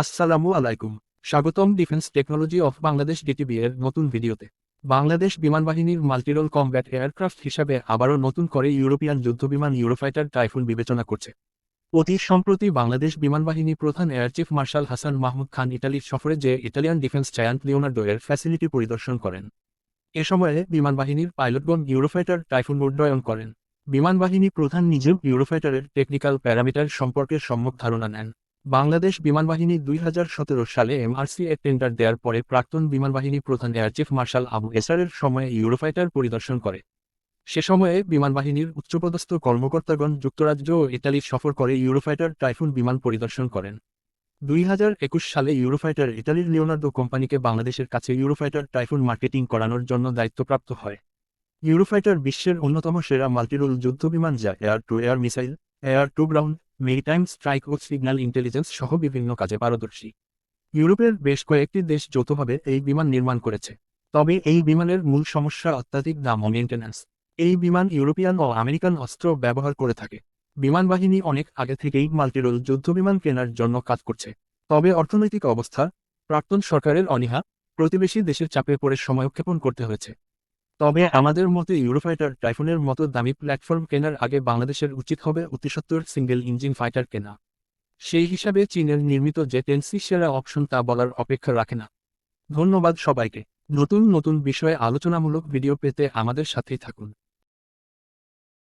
আসসালামু আলাইকুম। স্বাগতম defence technology of Bangladesh DTB এর নতুন ভিডিওতে। বাংলাদেশ বিমানবাহিনীর মাল্টিরোল কমব্যাট এয়ারক্রাফট হিসাবে আবারও নতুন করে ইউরোপিয়ান যুদ্ধবিমান ইউরোফাইটার টাইফুন বিবেচনা করছে। অতি সম্প্রতি বাংলাদেশ বিমানবাহিনী প্রধান air chief marshal Hasan Mahmud Khan ইটালির সফরে যে ইটালিয়ান ডিফেন্স জায়ান্ট লিওনার্ডো এর ফ্যাসিলিটি পরিদর্শন করেন। এ সময়ে বিমানবাহিনীর পাইলটগণ ইউরোফাইটার টাইফুন উড্ডয়ন করেন। বিমানবাহিনী প্রধান নিজেও ইউরোফাইটারের টেকনিক্যাল প্যারামিটার সম্পর্কে সম্যক ধারণা নেন। বাংলাদেশ বিমানবাহিনী দুই হাজার সতেরো সালে এমআরসি এর টেন্ডার দেওয়ার পরে প্রাক্তন বিমানবাহিনী প্রধান এয়ার চিফ মার্শাল আবু এসারের সময়ে ইউরোফাইটার পরিদর্শন করে। সে সময়ে বিমানবাহিনীর উচ্চপদস্থ কর্মকর্তাগণ যুক্তরাজ্য ও ইতালি সফর করে ইউরোফাইটার টাইফুন বিমান পরিদর্শন করেন। দুই হাজার একুশ সালে ইউরোফাইটার ইতালির লিওনার্দো কোম্পানিকে বাংলাদেশের কাছে ইউরোফাইটার টাইফুন মার্কেটিং করানোর জন্য দায়িত্বপ্রাপ্ত হয়। ইউরোফাইটার বিশ্বের অন্যতম সেরা মাল্টিরোল যুদ্ধবিমান যা air to air missile, air to ground maritime strike O signal intelligence সহ বিভিন্ন কাজে পারদর্শী। ইউরোপের বেশ কয়েকটি দেশ যৌথভাবে এই বিমান নির্মাণ করেছে। তবে এই বিমানের মূল সমস্যা অত্যাধিক দাম ও মেনটেন্যান্স এই বিমান ইউরোপিয়ান ও আমেরিকান অস্ত্র ব্যবহার করে থাকে। বিমানবাহিনী অনেক আগে থেকেই মাল্টিরোল যুদ্ধবিমান কেনার জন্য কাজ করছে। তবে অর্থনৈতিক অবস্থা, প্রাক্তন সরকারের অনীহা, প্রতিবেশী দেশের চাপে পড়ে সময়ক্ষেপণ করতে হয়েছে। তবে আমাদের মতে ইউরোফাইটার টাইফুনের মতো দামি প্ল্যাটফর্ম কেনার আগে বাংলাদেশের উচিত হবে অতিসত্তর সিঙ্গেল ইঞ্জিন ফাইটার কেনা। সেই হিসাবে চীনের নির্মিত যে টেন্সি সেরা অপশন তা বলার অপেক্ষা রাখে না। ধন্যবাদ সবাইকে। নতুন নতুন বিষয়ে আলোচনামূলক ভিডিও পেতে আমাদের সাথেই থাকুন।